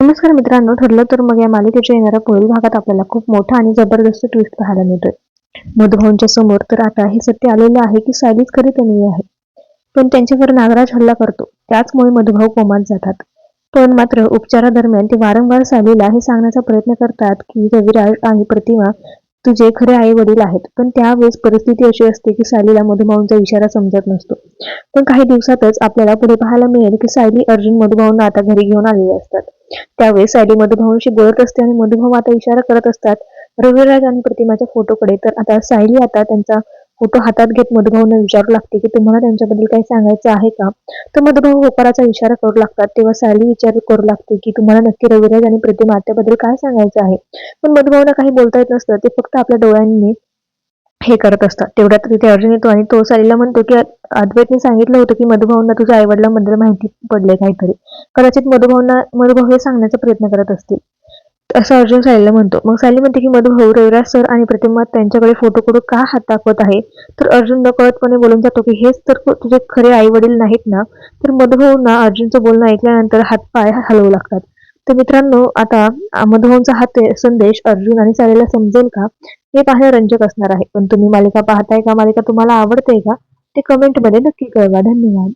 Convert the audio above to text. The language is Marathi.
नमस्कार मित्रांनो ठरलं तर मग या मालिकेच्या येणाऱ्या पुढील भागात आपल्याला खूप मोठा आणि जबरदस्त ट्विस्ट पाहायला मिळतोय. मधुभाऊंच्या समोर तर आता हे सत्य आलेलं आहे की सायलीच खरी त्यांनी आहे. पण त्यांच्यावर नागराज हल्ला करतो. त्याचमुळे मधुभाऊ कोमात जातात. पण मात्र उपचारादरम्यान ते वारंवार सायलीला हे सांगण्याचा प्रयत्न करतात की रविराज आणि प्रतिमा तुझे खरे आई वडील आहेत. पण त्यावेळेस परिस्थिती अशी असते की सायलीला मधुभाऊंचा इशारा समजत नसतो. पण काही दिवसातच आपल्याला पुढे पाहायला मिळेल की सायली अर्जुन मधुभाऊंना आता घरी घेऊन आलेले असतात. त्यावेळेस सायली मधुभाऊंशी बोलत असते आणि मधुभाऊ आता इशारा करत असतात रविराज आणि प्रतिमाच्या फोटोकडे. तर आता सायली आता त्यांचा फोटो हातात घेत मधुभाऊंना विचारू लागते की तुम्हाला त्यांच्याबद्दल काही सांगायचं आहे का? तर मधुभाऊ होकाराचा इशारा करू लागतात. तेव्हा सायली विचार करू लागते की तुम्हाला नक्की रविराज आणि प्रतिमा त्याबद्दल काय सांगायचं आहे? पण मधुभाऊंना काही बोलता येत नसतं. ते फक्त आपल्या डोळ्यांनी हे करत असतात. तेवढ्यात तिथे अर्जुन येतो. आणि तो सलीला म्हणतो की अद्वैतने सांगितलं होतं की मधुभाऊंना तुझ्या आईवडिलांबद्दल माहिती पडले काहीतरी. कदाचित मधुभाऊंना मधुभाऊ हे सांगण्याचा प्रयत्न करत असतील. असं अर्जुन सालीला म्हणतो. मग साली म्हणते की मधुभाऊ रविराज सर आणि प्रतिमा त्यांच्याकडे फोटो कडून का हात दाखवत आहे? तर अर्जुन नकळतपणे बोलून जातो की हेच तर तुझे खरे आई वडील नाहीत ना? तर मधुभाऊंना अर्जुनचं बोलणं ऐकल्यानंतर हातपाय हलवू लागतात. तर मित्रांनो आता मधुभाऊंचा हा ते- संदेश अर्जुन आणि सारेला समजेल का? हे पाहणं रंजक असणार आहे. पण तुम्ही मालिका पाहताय का? मालिका तुम्हाला आवडते का? ते कमेंटमध्ये नक्की कळवा. धन्यवाद.